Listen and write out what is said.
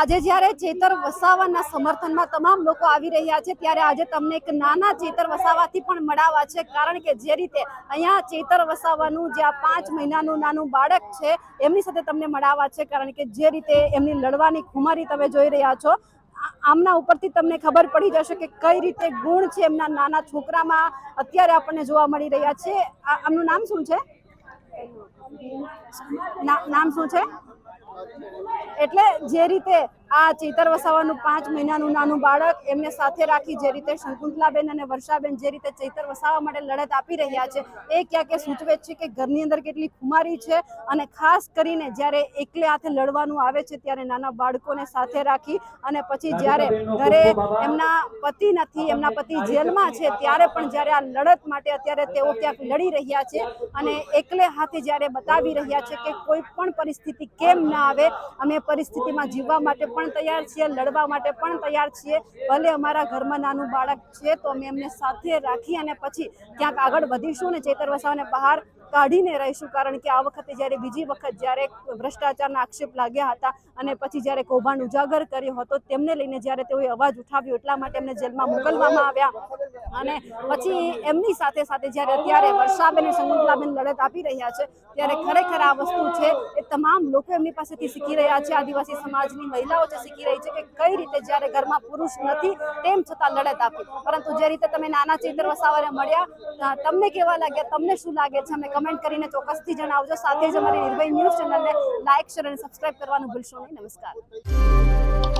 આજે જ્યારે ચેતર વસાવાના સમર્થનમાં તમામ લોકો આવી રહ્યા છે, ત્યારે આજે તમને એક નાના ચેતર વસાવાથી પણ મળાવા છે, કારણ કે જે રીતે અહીંયા ચેતર વસાવાનું જે આ પાંચ મહિનાનું નાનું બાળક છે, એમની સાથે તમને મળાવા છે, કારણ કે જે રીતે એમની લડવાની ખુમારી તમે જોઈ રહ્યા છો આમના ઉપરથી તમને ખબર પડી જશે કે કઈ રીતે ગુણ છે એમના નાના છોકરામાં અત્યારે આપણને જોવા મળી રહ્યા છે. આમનું નામ શું છે? નામ શું છે? એટલે જે રીતે આ ચેતર વસાવાનું પાંચ મહિનાનું નાનું બાળક એમને સાથે રાખી જે રીતે શંકુંતલાબેન અને વર્ષાબેન જે રીતે ચૈતર વસાવા માટે લડત આપી રહ્યા છે, એ ક્યાંક સૂચવે છે કે ઘરની અંદર કેટલી ખુમારી છે અને ખાસ કરીને જ્યારે એકલે હાથે લડવાનું આવે છે ત્યારે નાના બાળકોને સાથે રાખી અને પછી જ્યારે ઘરે એમના પતિ નથી, એમના પતિ જેલમાં છે, ત્યારે પણ જ્યારે આ લડત માટે અત્યારે તેઓ ક્યાંક લડી રહ્યા છે અને એકલે હાથે જ્યારે બતાવી રહ્યા છે કે કોઈ પણ પરિસ્થિતિ કેમ ના આવે, અમે પરિસ્થિતિમાં જીવવા માટે પણ તૈયાર છીએ, લડવા માટે પણ તૈયાર છીએ. ભલે અમારા ઘરમાં નાનું બાળક છે, તો અમે એમને સાથે રાખી અને પછી ક્યાંક આગળ વધીશું ને ચેતર વસાવાને બહાર કાઢીને રહીશું. કારણ કે આ વખતે જ્યારે બીજી વખત જ્યારે ભ્રષ્ટાચારના આક્ષેપ લાગ્યા હતા અને પછી જ્યારે કૌભાંડ ઉજાગર કર્યો હતો, તેમને લઈને જ્યારે તેઓએ અવાજ ઉઠાવ્યો, એટલા માટે એમને જેલમાં મોકલવામાં આવ્યા. અને પછી એમની સાથે સાથે જ્યારે અત્યારે વર્ષાબેન અને શંકુતલાબેન લડત આપી રહ્યા છે, ત્યારે ખરેખર આ વસ્તુ છે એ તમામ લોકો એમની પાસેથી શીખી રહ્યા છે. આદિવાસી સમાજની મહિલાઓ જે શીખી રહી છે કે કઈ રીતે જ્યારે ઘરમાં પુરુષ નથી, તેમ છતાં લડત આપી. પરંતુ જે રીતે તમે નાના ચેતર વસાવાને મળ્યા તમને કેવા લાગ્યા, તમને શું લાગે છે, અમે કમેન્ટ કરીને ચોક્કસથી જણાવજો. સાથે જ અમારી નિર્ભય ન્યૂઝ ચેનલને લાઇક શેર અને સબસ્ક્રાઇબ કરવાનું ભૂલશો નહીં. નમસ્કાર.